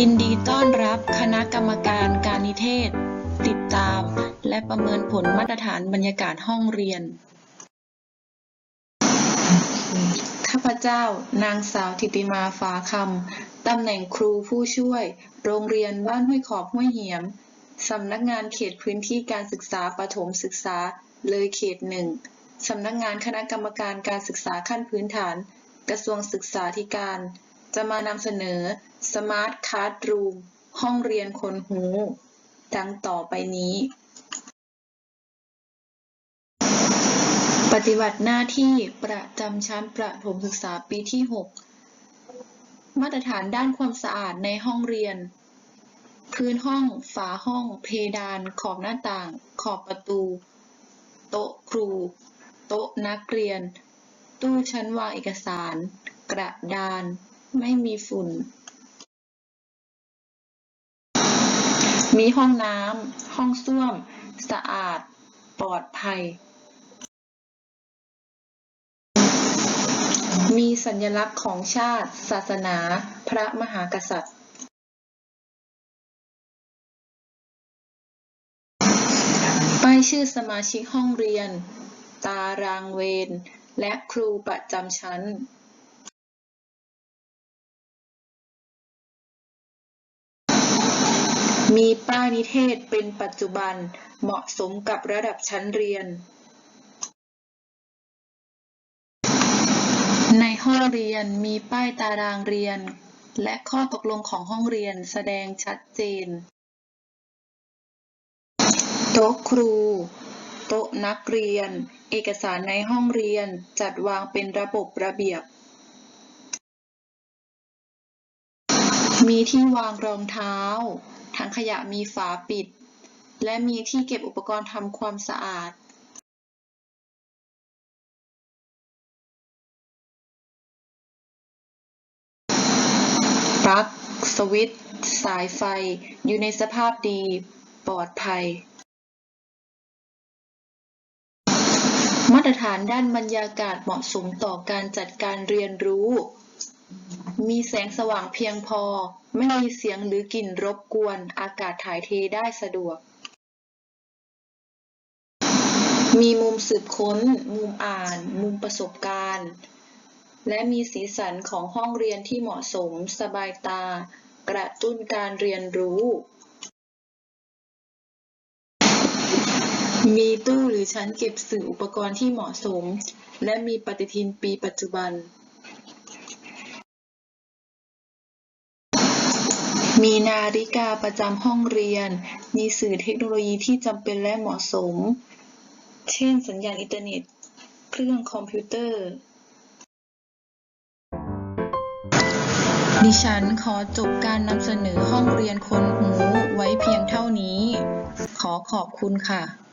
ยินดีต้อนรับคณะกรรมการการนิเทศ ติดตาม และประเมินผลมาตรฐานบรรยากาศห้องเรียน ข้าพเจ้า นางสาวธิติมาฟ้าคำ ตำแหน่งครูผู้ช่วย โรงเรียนบ้านห้วยขอบห้วยเหียม สำนักงานเขตพื้นที่การศึกษาประถมศึกษา เลยเขตหนึ่ง สำนักงานคณะกรรมการการศึกษาขั้นพื้นฐาน กระทรวงศึกษาธิการ จะมานำเสนอ Smart Classroom ห้องเรียนคนหู ดังต่อไปนี้ ปฏิบัติหน้าที่ประจำชั้นประถมศึกษาปีที่ 6 มาตรฐานด้านความสะอาดในห้องเรียน พื้นห้อง ฝาห้อง เพดาน ขอบหน้าต่าง ขอบประตู โต๊ะครู โต๊ะนักเรียน ตู้ชั้นวางเอกสาร กระดาน ไม่มีฝุ่น มีห้องน้ำ ห้องส้วม สะอาด ปลอดภัย มีสัญลักษณ์ของชาติ ศาสนา พระมหากษัตริย์ ป้ายชื่อสมาชิกห้องเรียน ตารางเวร และครูประจำชั้น มีป้ายนิเทศเป็นปัจจุบันเหมาะสมกับระดับชั้นเรียน ในห้องเรียนมีป้ายตารางเรียน และข้อตกลงของห้องเรียนแสดงชัดเจน โต๊ะครู โต๊ะนักเรียน เอกสารในห้องเรียนจัดวางเป็นระบบระเบียบ มีที่วางรองเท้า ถังขยะมีฝาปิด และมีที่เก็บอุปกรณ์ทำความสะอาดปลั๊กสวิตช์สายไฟ อยู่ในสภาพดี ปลอดภัย มาตรฐานด้านบรรยากาศเหมาะสมต่อการจัดการเรียนรู้ มีแสงสว่างเพียงพอ ไม่มีเสียงหรือกลิ่นรบกวน อากาศถ่ายเทได้สะดวก มีมุมสืบค้น มุมอ่าน มุมประสบการณ์ และมีสีสันของห้องเรียนที่เหมาะสม สบายตา กระตุ้นการเรียนรู้ มีตู้หรือชั้นเก็บสื่ออุปกรณ์ที่เหมาะสม และมีปฏิทินปีปัจจุบัน มีนาฬิกาประจำห้องเรียน มีสื่อเทคโนโลยีที่จำเป็นและเหมาะสม เช่น สัญญาณอินเทอร์เน็ต เครื่องคอมพิวเตอร์ ดิฉันขอจบการนำเสนอห้องเรียนคนหูไว้เพียงเท่านี้ ขอขอบคุณค่ะ